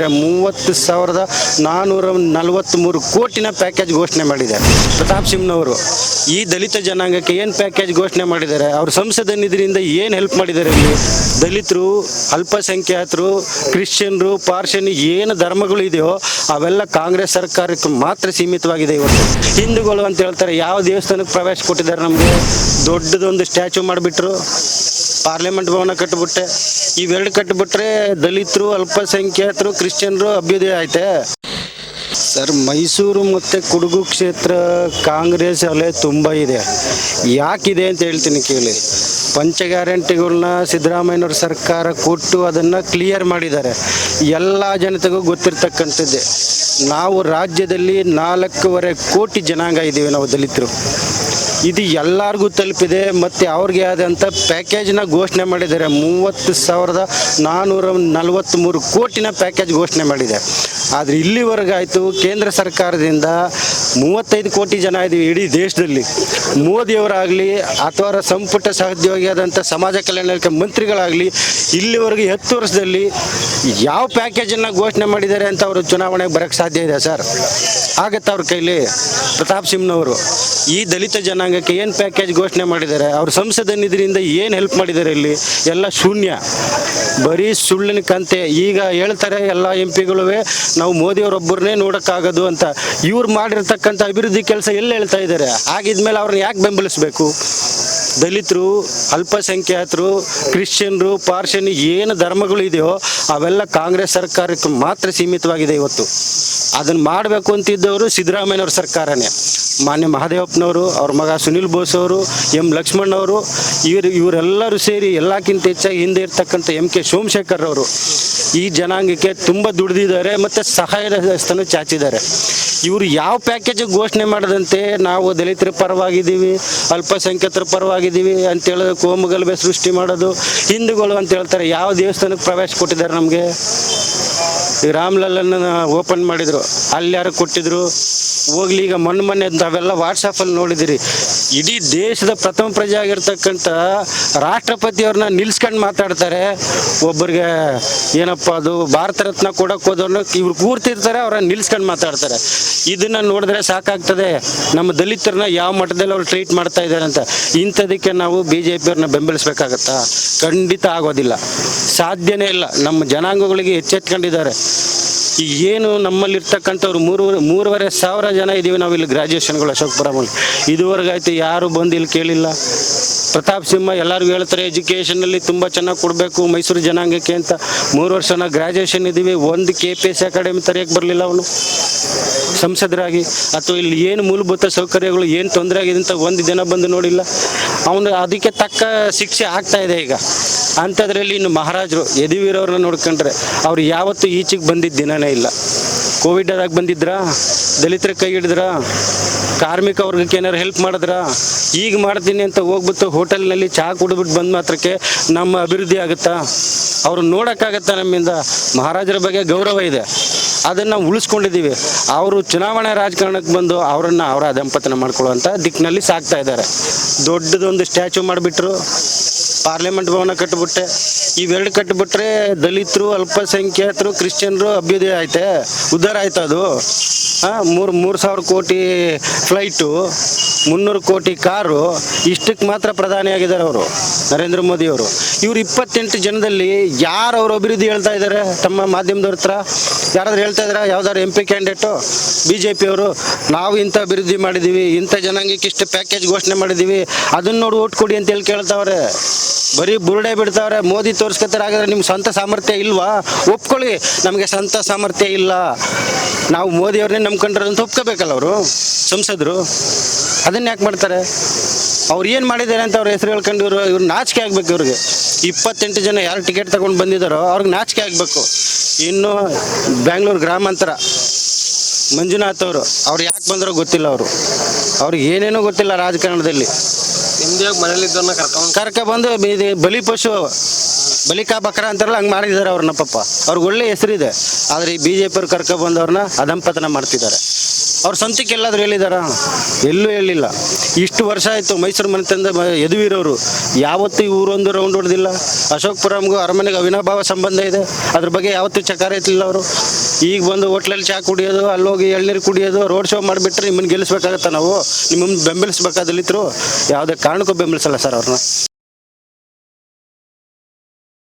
ಮೂವತ್ತು ಸಾವಿರದ ನಾನ್ನೂರ ನಲವತ್ತ್ಮೂರು ಕೋಟಿನ ಪ್ಯಾಕೇಜ್ ಘೋಷಣೆ ಮಾಡಿದ್ದಾರೆ. ಪ್ರತಾಪ್ ಸಿಂಹನವರು, ಈ ದಲಿತ ಜನಾಂಗಕ್ಕೆ ಏನು ಪ್ಯಾಕೇಜ್ ಘೋಷಣೆ ಮಾಡಿದ್ದಾರೆ? ಅವ್ರ ಸಂಸದ ನಿಧಿಯಿಂದ ಏನು ಹೆಲ್ಪ್ ಮಾಡಿದ್ದಾರೆ ಇಲ್ಲಿ? ದಲಿತರು, ಅಲ್ಪಸಂಖ್ಯಾತರು, ಕ್ರಿಶ್ಚಿಯನ್ರು ಪಾರ್ಶನ್ ಏನು ಧರ್ಮಗಳು ಇದೆಯೋ ಅವೆಲ್ಲ ಕಾಂಗ್ರೆಸ್ ಸರ್ಕಾರಕ್ಕೆ ಮಾತ್ರ ಸೀಮಿತವಾಗಿದೆ ಇವತ್ತು. ಹಿಂದೂಗಳು ಅಂತ ಹೇಳ್ತಾರೆ, ಯಾವ ದೇವಸ್ಥಾನಕ್ಕೆ ಪ್ರವೇಶ ಕೊಟ್ಟಿದ್ದಾರೆ ನಮಗೆ? ದೊಡ್ಡದೊಂದು ಸ್ಟ್ಯಾಚು ಮಾಡಿಬಿಟ್ರು ಪಾರ್ಲಿಮೆಂಟ್ ಭವನ ಕಟ್ಟಿಬಿಟ್ಟೆ ಇವೆರಡು ಕಟ್ಟಿಬಿಟ್ರೆ ದಲಿತರು, ಅಲ್ಪಸಂಖ್ಯಾತರು ಕ್ರಿಶ್ಚಿಯನ್ರು ಅಭ್ಯುದಯ ಐತೆ. ಸರ್, ಮೈಸೂರು ಮತ್ತು ಕುಡುಗು ಕ್ಷೇತ್ರ ಕಾಂಗ್ರೆಸ್ ಅಲೆ ತುಂಬ ಇದೆ. ಯಾಕಿದೆ ಅಂತ ಹೇಳ್ತೀನಿ ಕೇಳಿ. ಪಂಚ ಗ್ಯಾರಂಟಿಗಳನ್ನ ಸಿದ್ದರಾಮಯ್ಯನವ್ರ ಸರ್ಕಾರ ಕೊಟ್ಟು ಅದನ್ನು ಕ್ಲಿಯರ್ ಮಾಡಿದ್ದಾರೆ. ಎಲ್ಲ ಜನತೆಗೂ ಗೊತ್ತಿರ್ತಕ್ಕಂಥದ್ದೇ. ನಾವು ರಾಜ್ಯದಲ್ಲಿ ನಾಲ್ಕೂವರೆ ಕೋಟಿ ಜನಾಂಗ ಇದ್ದೀವಿ ನಾವು ದಲಿತರು. ಇದು ಎಲ್ಲರಿಗೂ ತಲುಪಿದೆ ಮತ್ತು ಅವ್ರಿಗೆ ಆದಂಥ ಪ್ಯಾಕೇಜ್ನ ಘೋಷಣೆ ಮಾಡಿದ್ದಾರೆ. ಮೂವತ್ತು ಸಾವಿರದ ನಾನ್ನೂರ ನಲವತ್ತ್ಮೂರು ಕೋಟಿನ ಪ್ಯಾಕೇಜ್ ಘೋಷಣೆ ಮಾಡಿದೆ. ಆದರೆ ಇಲ್ಲಿವರೆಗಾಯಿತು ಕೇಂದ್ರ ಸರ್ಕಾರದಿಂದ ಮೂವತ್ತೈದು ಕೋಟಿ ಜನ ಇದ್ದೀವಿ ಇಡೀ ದೇಶದಲ್ಲಿ. ಮೋದಿಯವರಾಗಲಿ ಅಥವಾ ಸಂಪುಟ ಸಹೋದ್ಯೋಗಿಯಾದಂಥ ಸಮಾಜ ಕಲ್ಯಾಣ ಇಲಾಖೆ ಮಂತ್ರಿಗಳಾಗಲಿ ಇಲ್ಲಿವರೆಗೆ ಹತ್ತು ವರ್ಷದಲ್ಲಿ ಯಾವ ಪ್ಯಾಕೇಜನ್ನು ಘೋಷಣೆ ಮಾಡಿದ್ದಾರೆ ಅಂತ ಅವರು ಚುನಾವಣೆಗೆ ಬರೋಕ್ಕೆ ಸಾಧ್ಯ ಇದೆ ಸರ್? ಆಗತ್ತೆ ಅವ್ರ ಕೈಲಿ. ಪ್ರತಾಪ್ ಸಿಂಹನವರು. ಈ ದಲಿತ ಜನಾಂಗಕ್ಕೆ ಏನು ಪ್ಯಾಕೇಜ್ ಘೋಷಣೆ ಮಾಡಿದ್ದಾರೆ? ಅವ್ರ ಸಂಸದ ನಿಧಿಯಿಂದ ಏನು ಹೆಲ್ಪ್ ಮಾಡಿದ್ದಾರೆ ಇಲ್ಲಿ? ಎಲ್ಲ ಶೂನ್ಯ. ಬರೀ ಸುಳ್ಳಿನ ಕಂತೆ. ಈಗ ಹೇಳ್ತಾರೆ ಎಲ್ಲ ಎಂ ಪಿಗಳು ನಾವು ಮೋದಿಯವರೊಬ್ಬರನ್ನೇ ನೋಡೋಕ್ಕಾಗೋದು ಅಂತ. ಇವ್ರು ಮಾಡಿರ್ತಕ್ಕಂಥ ಅಭಿವೃದ್ಧಿ ಕೆಲಸ ಎಲ್ಲಿ ಹೇಳ್ತಾ ಇದ್ದಾರೆ? ಆಗಿದ್ಮೇಲೆ ಅವ್ರನ್ನ ಯಾಕೆ ಬೆಂಬಲಿಸಬೇಕು? ದಲಿತರು, ಅಲ್ಪಸಂಖ್ಯಾತರು, ಕ್ರಿಶ್ಚಿಯನ್ರು ಪಾರ್ಶನಿ ಏನು ಧರ್ಮಗಳು ಇದೆಯೋ ಅವೆಲ್ಲ ಕಾಂಗ್ರೆಸ್ ಸರ್ಕಾರಕ್ಕೆ ಮಾತ್ರ ಸೀಮಿತವಾಗಿದೆ ಇವತ್ತು. ಅದನ್ನು ಮಾಡಬೇಕು ಅಂತಿದ್ದವರು ಸಿದ್ದರಾಮಯ್ಯನವ್ರ ಸರ್ಕಾರನೇ. ಮಾನ್ಯ ಮಹಾದೇವಪ್ಪನವರು, ಅವ್ರ ಮಗ ಸುನಿಲ್ ಬೋಸ್ ಅವರು, ಎಂ ಲಕ್ಷ್ಮಣ್ ಅವರು, ಇವರು ಇವರೆಲ್ಲರೂ ಸೇರಿ ಎಲ್ಲಕ್ಕಿಂತ ಹೆಚ್ಚಾಗಿ ಹಿಂದೆ ಇರ್ತಕ್ಕಂಥ ಎಂ ಕೆ ಸೋಮಶೇಖರ್ ಅವರು ಈ ಜನಾಂಗಕ್ಕೆ ತುಂಬ ದುಡಿದಿದ್ದಾರೆ ಮತ್ತು ಸಹಾಯದ ಹಸ್ತನೂ ಚಾಚಿದ್ದಾರೆ. ಇವರು ಯಾವ ಪ್ಯಾಕೇಜ್ ಘೋಷಣೆ ಮಾಡದಂತೆ ನಾವು ದಲಿತರ ಪರವಾಗಿದ್ದೀವಿ, ಅಲ್ಪಸಂಖ್ಯಾತರ ಪರವಾಗಿದ್ದೀವಿ ಅಂತೇಳಿ ಕೋಮುಗಲಭೆ ಸೃಷ್ಟಿ ಮಾಡೋದು, ಹಿಂದೂಗಳು ಅಂತ ಹೇಳ್ತಾರೆ. ಯಾವ ದೇವಸ್ಥಾನಕ್ಕೆ ಪ್ರವೇಶ ಕೊಟ್ಟಿದ್ದಾರೆ ನಮಗೆ? ಈ ರಾಮ್ಲಲ್ಲನ್ನ ಓಪನ್ ಮಾಡಿದ್ರು. ಅಲ್ಲಿ ಯಾರು ಕೊಟ್ಟಿದ್ರು? ಹೋಗ್ಲಿ, ಈಗ ಮೊನ್ನೆ ಮೊನ್ನೆ ಅವೆಲ್ಲ ವಾಟ್ಸಪ್ ಅಲ್ಲಿ ನೋಡಿದಿರಿ. ಇಡೀ ದೇಶದ ಪ್ರಥಮ ಪ್ರಜೆ ಆಗಿರ್ತಕ್ಕಂಥ ರಾಷ್ಟ್ರಪತಿಯವ್ರನ್ನ ನಿಲ್ಸ್ಕೊಂಡು ಮಾತಾಡ್ತಾರೆ. ಒಬ್ಬರಿಗೆ ಏನಪ್ಪ ಅದು ಭಾರತ ರತ್ನ ಕೊಡಕ್ ಹೋದವ್ರನ್ನ ಇವ್ರು ಕೂರ್ತಿರ್ತಾರೆ ಅವ್ರನ್ನ ನಿಲ್ಸ್ಕೊಂಡು ಮಾತಾಡ್ತಾರೆ. ಇದನ್ನ ನೋಡಿದ್ರೆ ಸಾಕಾಗ್ತದೆ. ನಮ್ಮ ದಲಿತರನ್ನ ಯಾವ ಮಟ್ಟದಲ್ಲಿ ಅವ್ರು ಟ್ರೀಟ್ ಮಾಡ್ತಾ ಇದ್ದಾರೆ ಅಂತ. ಇಂಥದಕ್ಕೆ ನಾವು ಬಿ ಜೆ ಪಿಯವ್ರನ್ನ ಬೆಂಬಲಿಸ್ಬೇಕಾಗತ್ತಾ? ಖಂಡಿತ ಆಗೋದಿಲ್ಲ. ಸಾಧ್ಯನೇ ಇಲ್ಲ. ನಮ್ಮ ಜನಾಂಗಗಳಿಗೆ ಎಚ್ಚೆತ್ಕೊಂಡಿದ್ದಾರೆ. ಈ ಏನು ನಮ್ಮಲ್ಲಿರ್ತಕ್ಕಂಥವ್ರು ಮೂರು, ಮೂರುವರೆ ಸಾವಿರ ಜನ ಇದ್ದೀವಿ ನಾವು ಇಲ್ಲಿ ಗ್ರಾಜುಯೇಷನ್ಗಳು ಅಶೋಕಪುರಮಲ್ಲಿ ಆಯಿತು ಯಾರು ಬಂದು ಇಲ್ಲಿ ಕೇಳಿಲ್ಲ. ಪ್ರತಾಪ್ ಸಿಂಹ ಎಲ್ಲರಿಗೂ ಹೇಳ್ತಾರೆ ಎಜುಕೇಷನಲ್ಲಿ ತುಂಬ ಚೆನ್ನಾಗಿ ಕೊಡಬೇಕು ಮೈಸೂರು ಜನಾಂಗಕ್ಕೆ ಅಂತ. ಮೂರು ವರ್ಷ ನಾವು ಗ್ರಾಜುಯೇಷನ್ ಇದ್ದೀವಿ, ಒಂದು ಕೆ ಪಿ ಎಸ್ ಅಕಾಡೆಮಿ ತರೆಯಕ್ಕೆ ಬರಲಿಲ್ಲ ಅವನು. ಸಂಸದರಾಗಿ. ಅಥವಾ ಇಲ್ಲಿ ಏನು ಮೂಲಭೂತ ಸೌಕರ್ಯಗಳು, ಏನು ತೊಂದರೆ ಆಗಿದೆ ಅಂತ ಒಂದು ದಿನ ಬಂದು ನೋಡಿಲ್ಲ. ಅವನು ಅದಕ್ಕೆ ತಕ್ಕ ಶಿಕ್ಷೆ ಆಗ್ತಾ ಇದೆ ಈಗ. ಅಂಥದ್ರಲ್ಲಿ ಇನ್ನು ಮಹಾರಾಜರು, ಯದುವೀರವ್ರನ್ನ ನೋಡ್ಕೊಂಡ್ರೆ ಅವ್ರು ಯಾವತ್ತೂ ಈಚೆಗೆ ಬಂದಿದ್ದ ದಿನನೇ ಇಲ್ಲ. ಕೋವಿಡ್ ಆದಾಗ ಬಂದಿದ್ರಾ? ದಲಿತರ ಕೈ ಹಿಡಿದ್ರಾ? ಕಾರ್ಮಿಕ ವರ್ಗಕ್ಕೆ ಏನಾರು ಹೆಲ್ಪ್ ಮಾಡಿದ್ರಾ? ಈಗ ಮಾಡ್ತೀನಿ ಅಂತ ಹೋಗ್ಬಿಟ್ಟು ಹೋಟೆಲ್ನಲ್ಲಿ ಚಹಾ ಕುಡಿದ್ಬಿಟ್ಟು ಬಂದ ಮಾತ್ರಕ್ಕೆ ನಮ್ಮ ಅಭಿವೃದ್ಧಿ ಆಗುತ್ತಾ? ಅವ್ರು ನೋಡೋಕ್ಕಾಗತ್ತಾ ನಮ್ಮಿಂದ? ಮಹಾರಾಜರ ಬಗ್ಗೆ ಗೌರವ ಇದೆ. ಅದನ್ನು ಉಳಿಸ್ಕೊಂಡಿದ್ದೀವಿ. ಅವರು ಚುನಾವಣೆ ರಾಜಕಾರಣಕ್ಕೆ ಬಂದು ಅವರನ್ನು ಅವರ ದಂಪತನ ಮಾಡ್ಕೊಳ್ಳುವಂಥ ದಿಕ್ಕಿನಲ್ಲಿ ಸಾಕ್ತಾ ಇದ್ದಾರೆ. ದೊಡ್ಡದೊಂದು ಸ್ಟ್ಯಾಚು ಮಾಡಿಬಿಟ್ರು. ಪಾರ್ಲಿಮೆಂಟ್ ಭವನ ಕಟ್ಟಿಬಿಟ್ಟೆ ಇವೆರಡು ಕಟ್ಟಿಬಿಟ್ರೆ ದಲಿತರು, ಅಲ್ಪಸಂಖ್ಯಾತರು, ಕ್ರಿಶ್ಚಿಯನ್ರು ಅಭ್ಯುದಯ ಐತೆ ಉದ್ಧಾರ ಆಯ್ತು ಅದು. ಹಾಂ, ಮೂರು ಮೂರು ಸಾವಿರ ಕೋಟಿ ಫ್ಲೈಟು, ಮುನ್ನೂರು ಕೋಟಿ ಕಾರು, ಇಷ್ಟಕ್ಕೆ ಮಾತ್ರ ಪ್ರಧಾನಿಯಾಗಿದ್ದಾರೆ ಅವರು, ನರೇಂದ್ರ ಮೋದಿಯವರು ಇವ್ರು ಇಪ್ಪತ್ತೆಂಟು ಜನದಲ್ಲಿ ಯಾರು ಅವರು ಅಭಿವೃದ್ಧಿ ಹೇಳ್ತಾ ಇದ್ದಾರೆ ತಮ್ಮ ಮಾಧ್ಯಮದವ್ರ ಹತ್ರ? ಯಾರಾದ್ರೂ ಹೇಳ್ತಾ ಇದ್ರ ಯಾವ್ದಾದ್ರು M P candidate B J ಪಿಯವರು ನಾವು ಇಂಥ ಅಭಿವೃದ್ಧಿ ಮಾಡಿದ್ದೀವಿ ಇಂಥ ಜನಾಂಗಕ್ಕೆ ಇಷ್ಟು ಪ್ಯಾಕೇಜ್ ಘೋಷಣೆ ಮಾಡಿದ್ದೀವಿ ಅದನ್ನ ನೋಡಿ ಓಟ್ ಕೊಡಿ ಅಂತ ಹೇಳಿ ಕೇಳ್ತಾವ್ರೆ. ಬರೀ ಬುರುಡೆ ಬಿಡ್ತಾವ್ರೆ, ಮೋದಿ ತೋರಿಸ್ಕೊತಾರೆ, ಹಾಗಾದ್ರೆ ನಿಮ್ಮ ಸ್ವಂತ ಸಾಮರ್ಥ್ಯ ಇಲ್ವಾ? ಒಪ್ಕೊಳ್ಳಿ, ನಮಗೆ ಸ್ವಂತ ಸಾಮರ್ಥ್ಯ ಇಲ್ಲ. ನಾವು ಮೋದಿಯವ್ರನ್ನೇ ನಂಬ್ಕೊಂಡ್ರೆ ಅಂತ ಒಪ್ಕೋಬೇಕಲ್ಲ ಅವರು, ಸಂಸದರು? ಅದನ್ನ ಯಾಕೆ ಮಾಡ್ತಾರೆ? ಅವ್ರು ಏನು ಮಾಡಿದ್ದಾರೆ ಅಂತ ಅವ್ರ ಹೆಸರು ಹೇಳ್ಕೊಂಡು ಇವರು ಇವ್ರು ನಾಚಿಕೆ ಆಗ್ಬೇಕು ಇವ್ರಿಗೆ. ಇಪ್ಪತ್ತೆಂಟು ಜನ ಯಾರು ಟಿಕೆಟ್ ತಗೊಂಡು ಬಂದಿದ್ದಾರೋ ಅವ್ರಿಗೆ ನಾಚಿಕೆ ಆಗಬೇಕು. ಇನ್ನು ಬ್ಯಾಂಗ್ಳೂರು ಗ್ರಾಮಾಂತರ ಮಂಜುನಾಥ್ ಅವರು ಅವ್ರು ಯಾಕೆ ಬಂದರೋ ಗೊತ್ತಿಲ್ಲ ಅವರು. ಅವ್ರಿಗೆ ಏನೇನೋ ಗೊತ್ತಿಲ್ಲ ರಾಜಕಾರಣದಲ್ಲಿ. ಕರ್ಕೊಂಡು ಕರ್ಕ ಬಂದು ಇದು ಬಲಿ ಪಶು ಬಲಿಕಾ ಬಕ್ರ ಅಂತಾರಲ್ಲ ಹಂಗೆ ಮಾಡಿದ್ದಾರೆ ಅವ್ರನ್ನ ಪಪ್ಪ ಅವ್ರಿಗೆ ಒಳ್ಳೆ ಹೆಸರಿದೆ. ಆದರೆ ಈ ಬಿ ಜೆ ಪಿಯವ್ರು ಕರ್ಕ ಬಂದವ್ರನ್ನ ಅಧಂಪತನ ಮಾಡ್ತಿದ್ದಾರೆ. ಅವ್ರ ಸ್ವಂತಕ್ಕೆ ಎಲ್ಲಾದರೂ ಹೇಳಿದಾರ? ಎಲ್ಲೂ ಹೇಳಿಲ್ಲ. ಇಷ್ಟು ವರ್ಷ ಆಯಿತು ಮೈಸೂರು ಮನೆ ತಂದ ಮ- ಯದುವೀರವರು. ಯಾವತ್ತೂ ಊರೊಂದು ರೌಂಡ್ ಹೊಡೆದಿಲ್ಲ. ಅಶೋಕ್ಪುರಂಗೂ ಅರಮನೆಗೆ ಅವಿನಾಭಾವ ಸಂಬಂಧ ಇದೆ. ಅದ್ರ ಬಗ್ಗೆ ಯಾವತ್ತೂ ಚಕಾರ ಎತ್ತಲಿಲ್ಲ ಅವರು. ಈಗ ಬಂದು ಹೋಟ್ಲಲ್ಲಿ ಚಹಾ ಕುಡಿಯೋದು, ಅಲ್ಲೋಗಿ ಎಳ್ನೀರು ಕುಡಿಯೋದು ರೋಡ್ ಶೋ ಮಾಡಿಬಿಟ್ರೆ ನಿಮ್ಮನ್ನು ಗೆಲ್ಲಿಸ್ಬೇಕಾಗತ್ತ ನಾವು? ನಿಮ್ಮನ್ನು ಬೆಂಬಲಿಸ್ಬೇಕಾ ದಲಿತರು? ಯಾವುದೇ ಕಾರಣಕ್ಕೂ ಬೆಂಬಲಿಸಲ್ಲ ಸರ್ ಅವ್ರನ್ನ.